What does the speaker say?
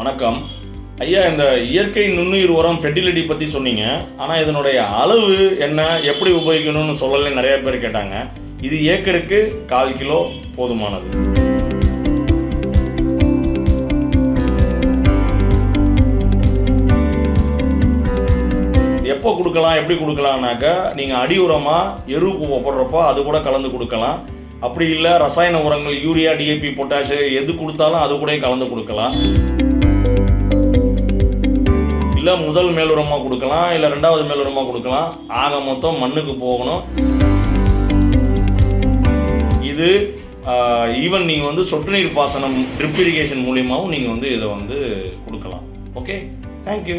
வணக்கம். ஐயா இந்த இயற்கை நுண்ணுயிர் உரம் ஃபெர்டிலிட்டி பற்றி சொன்னீங்க. ஆனால் இதனுடைய அளவு என்ன எப்படி உபயோகிக்கணும்னு சொல்லலை நிறைய பேர் கேட்டாங்க. இது ஏக்கருக்கு கால் கிலோ போதுமானது. எப்போ கொடுக்கலாம் எப்படி கொடுக்கலாம்னாக்கா நீங்கள் அடி உரமாக எரு போடுறப்போ அது கூட கலந்து கொடுக்கலாம். அப்படி இல்லை ரசாயன உரங்கள் யூரியா டிஏபி பொட்டாஷ் எது கொடுத்தாலும் அது கூட கலந்து கொடுக்கலாம். இல்லை முதல் மேலுரமாக கொடுக்கலாம் இல்லை ரெண்டாவது மேலுரமாக கொடுக்கலாம். ஆக மொத்தம் மண்ணுக்கு போகணும். இது ஈவன் நீங்கள் வந்து சொட்டு நீர் பாசனம் ட்ரிப் இரிகேஷன் மூலியமாகவும் நீங்கள் வந்து இதை வந்து கொடுக்கலாம். Okay thank you